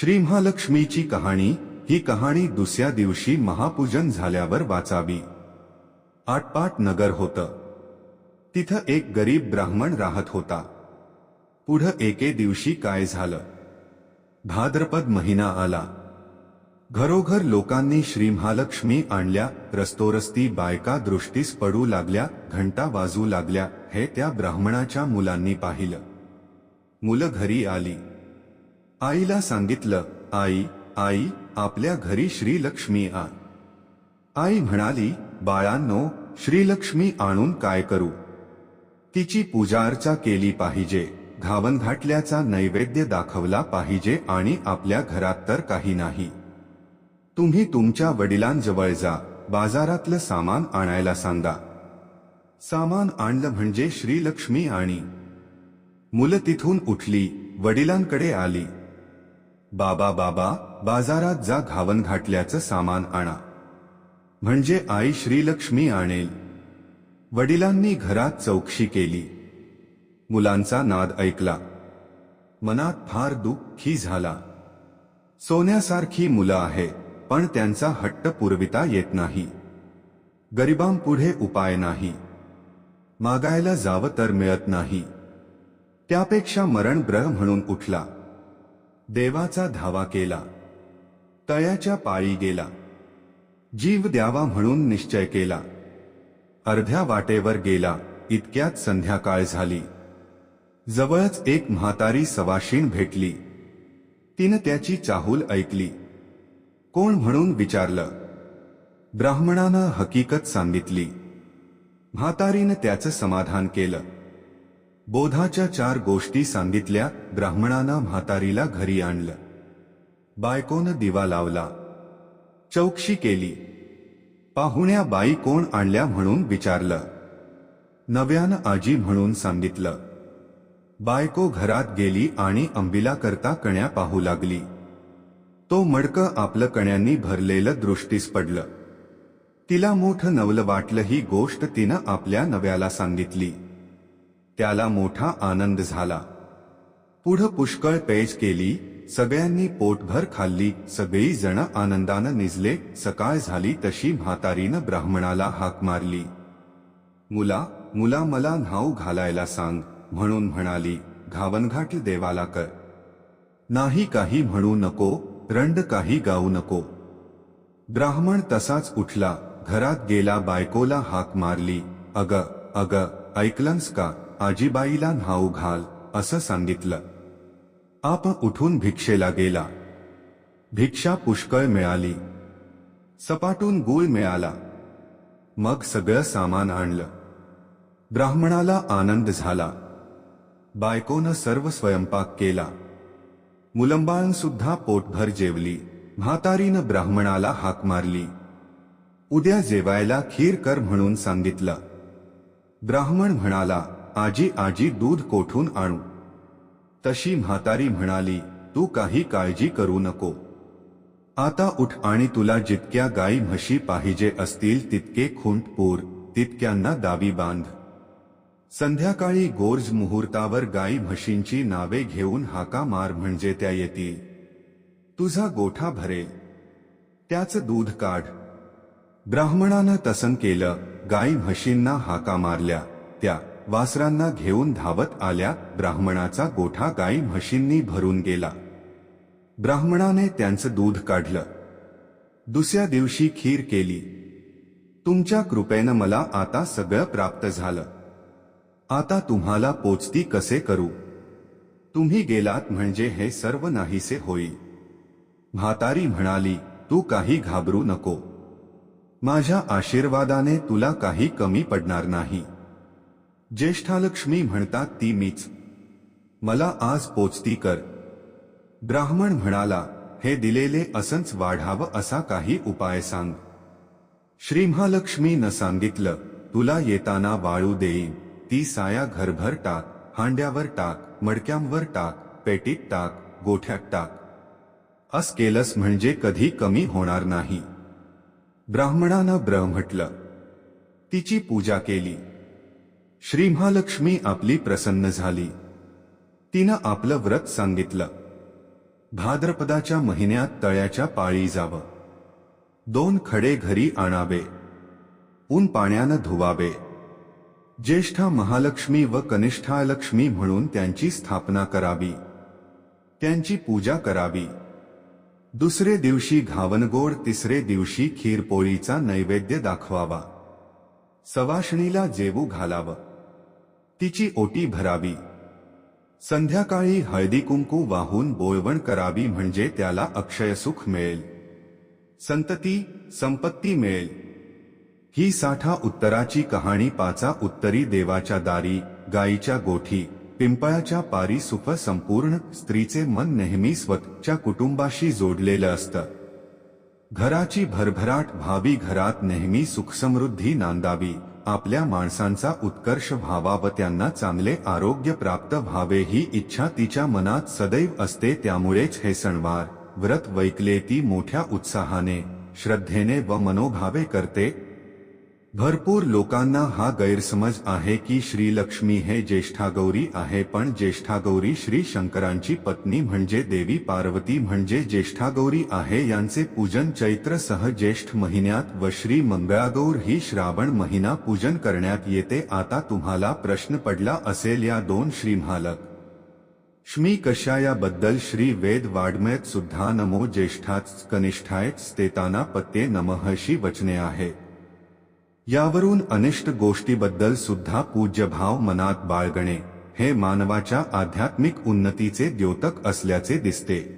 श्री महालक्ष्मीची कहाणी ही कहाणी दुसऱ्या दिवशी महापूजन झाल्यावर वाचावी. आटपाट नगर होतं. तिथं एक गरीब ब्राह्मण राहत होता. पुढं एके दिवशी काय झालं? भाद्रपद महिना आला. घरोघर लोकांनी श्री महालक्ष्मी आणल्या रस्तोरस्ती बायका दृष्टीस पडू लागल्या घंटा वाजू लागल्या हे त्या ब्राह्मणाच्या मुलांनी पाहिलं. मुलं घरी आली. आईला सांगितलं आई आई आपल्या घरी श्रीलक्ष्मी आ आई म्हणाली बाळांनो श्रीलक्ष्मी आणून काय करू? तिची पूजा अर्चा केली पाहिजे घावनघाटल्याचा नैवेद्य दाखवला पाहिजे आणि आपल्या घरात तर काही नाही. तुम्ही तुमच्या वडिलांजवळ जा बाजारातलं सामान आणायला सांगा. सामान आणलं म्हणजे श्रीलक्ष्मी आणि मुलं तिथून उठली वडिलांकडे आली. बाबा बाबा बाजारात जा घावन घाटल्याचं सामान आणा. म्हणजे आई श्रीलक्ष्मी आणेल. वडिलांनी घरात चौकशी केली. मुलांचा नाद ऐकला. मनात फार दुःखी झाला. सोन्यासारखी मुलं आहे पण त्यांचा हट्ट पुरविता येत नाही. गरिबांपुढे उपाय नाही. मागायला जावं तर मिळत नाही. त्यापेक्षा मरण ब्रह म्हणून उठला. देवाचा धावा केला. तयाच्या पाळी गेला. जीव द्यावा म्हणून निश्चय केला. अर्ध्या वाटेवर गेला. इतक्यात संध्याकाळ झाली. जवळच एक म्हातारी सवाशीण भेटली. तिनं त्याची चाहूल ऐकली. कोण म्हणून विचारलं. ब्राह्मणानं हकीकत सांगितली. म्हातारीनं त्याचं समाधान केलं. बोधाच्या चार गोष्टी सांगितल्या ब्राह्मणानं म्हातारीला घरी आणलं. बायकोनं दिवा लावला. चौकशी केली. पाहुण्या बाई कोण आणल्या म्हणून विचारलं. नव्यानं आजी म्हणून सांगितलं. बायको घरात गेली आणि अंबिला करता कण्या पाहू लागली. तो मडकं आपलं कण्यांनी भरलेलं दृष्टीस पडलं. तिला मोठं नवलं वाटलं ही गोष्ट तिनं आपल्या नव्याला सांगितली. त्याला मोठा आनंद झाला. पुढं पुष्कळ पेज केली सगळ्यांनी पोटभर खाल्ली सगळी जण आनंदानं निजले सकाळ झाली तशी म्हातारीनं ब्राह्मणाला हाक मारली. मुला मुला मला न्हाऊ घालायला सांग म्हणून म्हणाली घावनघाट देवाला कर. नाही काही म्हणू नको रंड काही गाऊ नको. ब्राह्मण तसाच उठला घरात गेला बायकोला हाक मारली अग अग ऐकलंस का? आजीबाईला न्हाऊ घाल असं सांगितलं. आप उठून भिक्षेला गेला. भिक्षा पुष्कळ मिळाली. सपाटून गुळ मिळाला. मग सगळं सामान आणलं. ब्राह्मणाला आनंद झाला. बायकोनं सर्व स्वयंपाक केला. मुलंबाळंसुद्धा पोटभर जेवली. म्हातारीनं ब्राह्मणाला हाक मारली. उद्या जेवायला खीर कर म्हणून सांगितलं. ब्राह्मण म्हणाला आजी आजी दूध कोठून आणू? तशी म्हातारी म्हणाली तू काही काळजी करू नको. आता उठ आणि तुला जितक्या गाई म्हशी पाहिजे असतील तितके खुंट पूर तितक्यांना दावी बांध. संध्याकाळी गोर्ज मुहूर्तावर गाई म्हशींची नावे घेऊन हाका मार म्हणजे त्या येतील. तुझा गोठा भरेल. त्याचं दूध काढ. ब्राह्मणानं तसं केलं गाई म्हशींना हाका मारल्या त्या वासरांना घेऊन धावत आल्या ब्राह्मणाचा गोठा गाई म्हशींनी भरून गेला. ब्राह्मणाने त्यांचं दूध काढलं. दुसऱ्या दिवशी खीर केली. तुमच्या कृपेनं मला आता सगळं प्राप्त झालं. आता तुम्हाला पोचती कसे करू? तुम्ही गेलात म्हणजे हे सर्व नाहीसे होईल. म्हातारी म्हणाली तू काही घाबरू नको. माझ्या आशीर्वादाने तुला काही कमी पडणार नाही. ज्येष्ठालक्ष्मी म्हणतात ती मीच. मला आज पोचती कर. ब्राह्मण म्हणाला हे दिलेले असंच वाढावं असा काही उपाय सांग. श्री महालक्ष्मीनं सांगितलं तुला येताना वाळू देईन. ती साया घरभर टाक हांड्यावर टाक मडक्यांवर टाक पेटीत टाक गोठ्यात टाक. अस केलंस म्हणजे कधी कमी होणार नाही. ब्राह्मणानं ब्र म्हटलं. तिची पूजा केली. श्री महालक्ष्मी आपली प्रसन्न झाली. तिनं आपलं व्रत सांगितलं. भाद्रपदाच्या महिन्यात तळ्याच्या पाळी जावं. दोन खडे घरी आणावे. ऊन पाण्यानं धुवावे. ज्येष्ठा महालक्ष्मी व कनिष्ठा लक्ष्मी म्हणून त्यांची स्थापना करावी. त्यांची पूजा करावी. दुसरे दिवशी घावनगोड तिसरे दिवशी खीरपोळीचा नैवेद्य दाखवावा. सवाशणीला जेवू घालावं. तिची ओटी भरावी. संध्याकाळी हळदी कुंकू वाहून बोळवण करावी म्हणजे त्याला अक्षयसुख मिळेल. संतती, संपत्ती मिळेल. ही साठा उत्तराची कहाणी पाचा उत्तरी देवाच्या दारी गायीच्या गोठी, पिंपळाच्या पारी सुख संपूर्ण, स्त्रीचे मन नेहमी स्वतःच्या कुटुंबाशी जोडलेलं असतं. घराची भरभराट व्हावी घरात नेहमी सुखसमृद्धी नांदावी. आपल्या माणसांचा उत्कर्ष व्हावा व त्यांना चांगले आरोग्य प्राप्त व्हावे ही इच्छा तिच्या मनात सदैव असते त्यामुळेच हे सणवार व्रत वैकले ती मोठ्या उत्साहाने श्रद्धेने व मनोभावे करते. भरपूर लोकांना हा गैरसमज आहे की श्रीलक्ष्मी हे ज्येष्ठागौरी आहे, पण ज्येष्ठागौरी श्री शंकरांची पत्नी म्हणजे देवी पार्वती म्हणजे ज्येष्ठागौरी आहे. यांचे पूजन चैत्र सह ज्येष्ठ महिन्यात व श्री मंगळागौर ही श्रावण महिना पूजन करण्यात येते. आता तुम्हाला प्रश्न पडला असेल या दोन श्री महालक. श्मी कशायाबद्दल श्री वेद वाड्मयत सुद्धा नमो ज्येष्ठात कनिष्ठायत स्तेताना पत्ते नमः अशी वचने आहेत यावरून अनिष्ट गोष्टीबद्दल सुद्धा पूज्यभाव मनात बाळगणे हे मानवाच्या आध्यात्मिक उन्नतीचे द्योतक असल्याचे दिसते.